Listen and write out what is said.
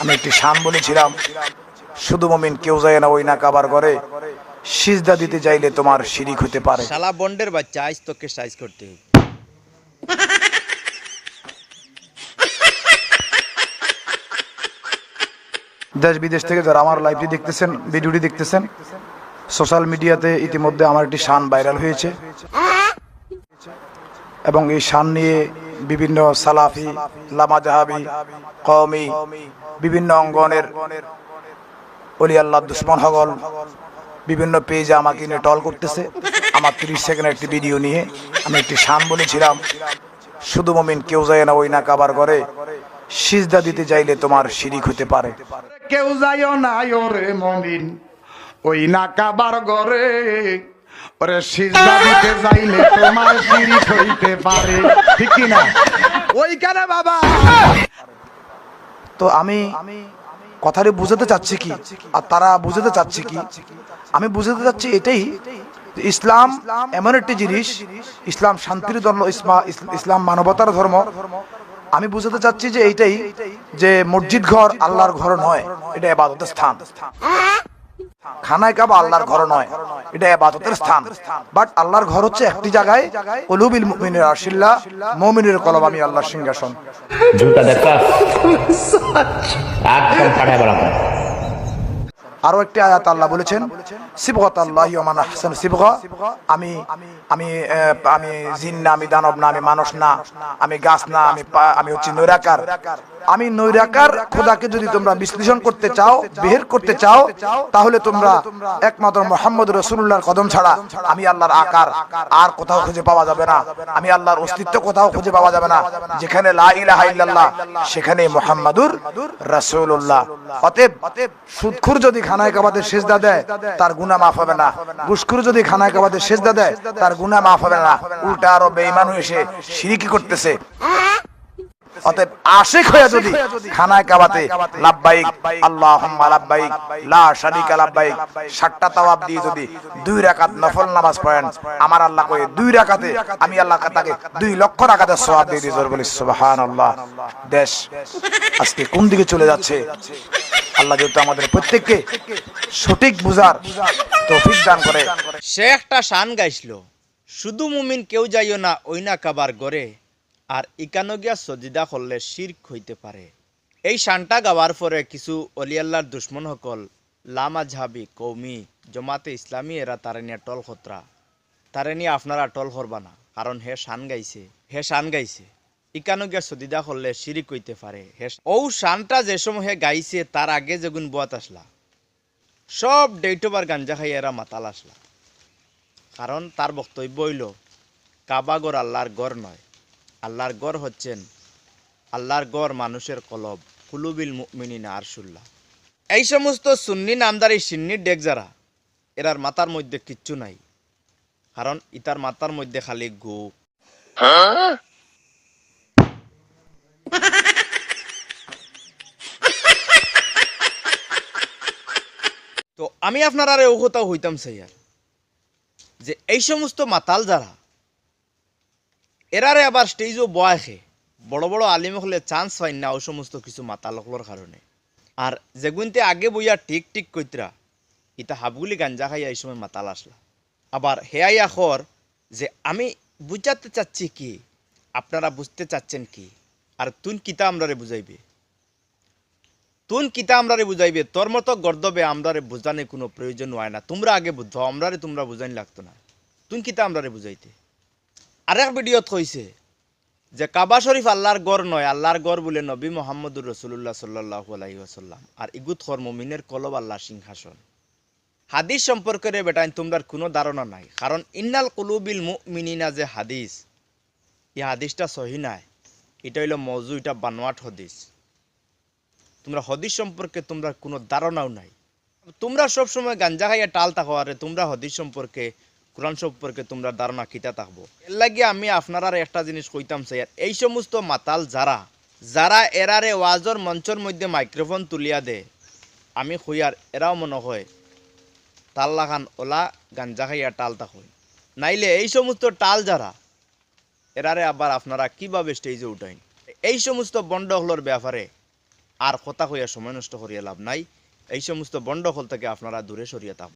আমি একটি শান বলেছিলাম শুধু মমিন কেউ যায় না ওই না কাবার ঘরে। সিজদা দিতে চাইলে তোমার শিরিক হতে পারে। শালা বন্ডের বাচ্চা আইস তোকে সাইজ করতে হবে। দেশ বিদেশ থেকে যারা আমার লাইভটি দেখতেছেন ভিডিওটি দেখতেছেন সোশ্যাল মিডিয়াতে ইতিমধ্যে আমার একটি শান ভাইরাল হয়েছে। এবং এই শান নিয়ে বিভিন্ন সালাফি লামা জাহাবি কওমি, বিভিন্ন অঙ্গনের অলি আল্লাহ দুশ্মন হগল, বিভিন্ন পেজে আমাকে নিয়ে টল করতেছে। আমার তিরিশ সেকেন্ড একটি ভিডিও নিয়ে আমি একটি শান বলেছিলাম, শুধু মমিন কেউ যায় না, ওই না কাবার ঘরে। সিজদা দিতে চাইলে তোমার শিরিক হতে পারে। কেউ যাইও না, ওরে মমিন, ওই না কাবার ঘরে। যাইলে তোমার পারে, ঠিক কি না? ওইখানে বাবা। তো আমি কথাটি বুঝাতে চাচ্ছি কি? আর তারা বুঝাতে চাচ্ছে কি? আমি বুঝাতে চাচ্ছি এটাই ইসলাম এমন একটি জিনিস, ইসলাম শান্তির ধর্ম ইসলাম মানবতার ধর্ম। আমি বুঝাতে চাচ্ছি যে এইটাই, যে মসজিদ ঘর আল্লাহর ঘর নয়, এটা এবাদতের স্থান। খানায় কাবা আল্লাহর ঘর নয়। এটা আবাদতের স্থান। বাট আল্লাহর ঘর হচ্ছে একটি জায়গায় কলুবিল মুমিনের আশিল্লা মুমিনের কলম আমি আল্লাহর সিংহাসন। জুতা দেখা। আট পাঠায় বেড়াতাম আরও একটি আয়াত আল্লাহ বলেছেন হাসান সিবগ। আমি আমি আমি জিন না, আমি দানব না, আমি মানুষ না, আমি গাছ না, আমি আমি হচ্ছি নৈরাকার। আমি নৈরাকার খোদাকে যদি তোমরা বিশ্লেষণ করতে চাও করতে চাও, তাহলে তোমরা একমাত্র মোহাম্মদ রসুল্লাহর কদম ছাড়া আমি আল্লাহর আকার আর কোথাও খুঁজে পাওয়া যাবে না। আমি আল্লাহর অস্তিত্ব কোথাও খুঁজে পাওয়া যাবে না। যেখানে লা ইলাহা ইল্লাল্লাহ সেখানে মোহাম্মদুর রাসূলুল্লাহ। অতএব সুদখুর যদি খান খানায় কাবাতে সেজদা দেয়, তার গুনাহ মাফ হবে না। ঘুষখুর যদি খানায় কাবাতে সেজদা দেয়, তার গুনাহ মাফ হবে না। উল্টা আরও বেঈমান হয়ে এসে শিরিকি করতেছে। অতএব আশিক হয়ে যদি খানায় কাবাতে লাব্বাইক, আল্লাহুম্মা লাব্বাইক, লা শারিকা লাব্বাইক, সাতটা তাওয়াব দিয়ে যদি দুই রাকাত নফল নামাজ পড়েন, আমার আল্লাহ কয়ে, দুই রাকাতে আমি আল্লাহ তাকে দুই লক্ষ রাকাতের সওয়াব দিয়ে দিয়ে বলি, সুবহানাল্লাহ। দেশ আজকে কোন দিকে চলে যাচ্ছে? আল্লাহ যেহেতু আমাদের প্রত্যেককে সঠিক বুঝার তৌফিক দান করে। সে একটা শান গাইছিল, শুধু মুমিন কেউ যাইও না, ওই না কাবার গড়ে, আর ইকানো গিয়া সজিদা করলে শির্ক হইতে পারে। এই শানটা গাওয়ার পরে কিছু অলিয়াল্লার দুশ্মন সকল লামা ঝাবি কৌমি জমাতে ইসলামী এরা তারে নিয়ে টল খতরা তারে নিয়ে আপনারা টল করবা না, কারণ হে শান গাইছে, হে শান গাইছে। ইকানো গিয়া সদিদা হইতে পারে। ও যে সময় গাইছে, তার আগে যেগুন বুয়াত আসলা। সব গাঞ্জা খাই এরা মাতাল আসলা। কারণ তার বক্তব্য হইল কাবাগর আল্লাহর গড় নয়। আল্লাহর গড় হচ্ছেন, আল্লাহর গড় মানুষের কলব, কুলুবিল মুমিনিনা আরশুল্লাহ। এই সমস্ত সুন্নি নামদারি সিন্নি ডেক যারা, এরার মাথার মধ্যে কিচ্ছু নাই। কারণ ইতার মাথার মধ্যে খালি গু। তো আমি আপনার আর ও কথাও হইতাম সাইয়ার যে এই সমস্ত মাতাল যারা, এরারে আবার স্টেজও বয়সে বড় বড় আলিম হলে চান্স পাই না ও সমস্ত কিছু মাতালকলোর কারণে। আর যেগুনতে আগে বইয়া টিক টিক কইতরা, ইতা হাবগুলি গাঞ্জা খাইয়া এই সময় মাতাল আসলা। আবার হেয়াই আখর যে আমি বুঝাতে চাচ্ছি কি, আপনারা বুঝতে চাচ্ছেন কি, আর তুন কিতা আমরারে বুঝাইবে? তুন কিতা আমরারে বুঝাইবে? তোর মতো গর্দবে আমরারে বুঝানে কোনো প্রয়োজন হয় না। তোমরা আগে বুঝো, আমরারে তোমরা বুঝাইন লাগতো না। তুন কিতা আমরারে বুঝাইতে? আরেক ভিডিওত কইছে যে কাবা শরীফ আল্লাহর গড় নয়, আল্লাহর গড় বলে নবী মোহাম্মদুর রসুল্লাহ সাল্লাহ আলাইহি আসাল্লাম আর ইগুত খর মমিনের কলব আল্লাহ সিংহাসন। হাদিস সম্পর্কে বেটাইন তোমরার কোনো ধারণা নাই। কারণ ইন্নাল কুলুবিল মুমিনিনা যে হাদিস, এই হাদিসটা সহি নাই। এটা হইল মজু, এটা বানোয়াট হদিস। তোমরা হদিস সম্পর্কে তোমরা কোনো ধারণাও নাই। তোমরা সব সময় গাঞ্জা খাইয়া টাল থাকো, আরে তোমরা হদিস সম্পর্কে, কোরআন সম্পর্কে তোমরা ধারণা কিতা থাকব? এর লাগে আমি আপনারা একটা জিনিস কইতাম স্যার এই সমস্ত মাতাল যারা যারা এরারে ওয়াজর মঞ্চর মধ্যে মাইক্রোফোন তুলিয়া দে, আমি হইয়ার এরাও মনে হয় তাল্লা খান ওলা গাঞ্জা খাইয়া টাল থাকুন নাইলে এই সমস্ত টাল যারা, এরারে আবার আপনারা কীভাবে স্টেজে উঠাইন? এই সমস্ত বন্ডহলোর ব্যাপারে আর কথা হইয়া সময় নষ্ট করিয়া লাভ নাই। এই সমস্ত বন্ডখল থেকে আপনারা দূরে সরিয়ে থাকুন।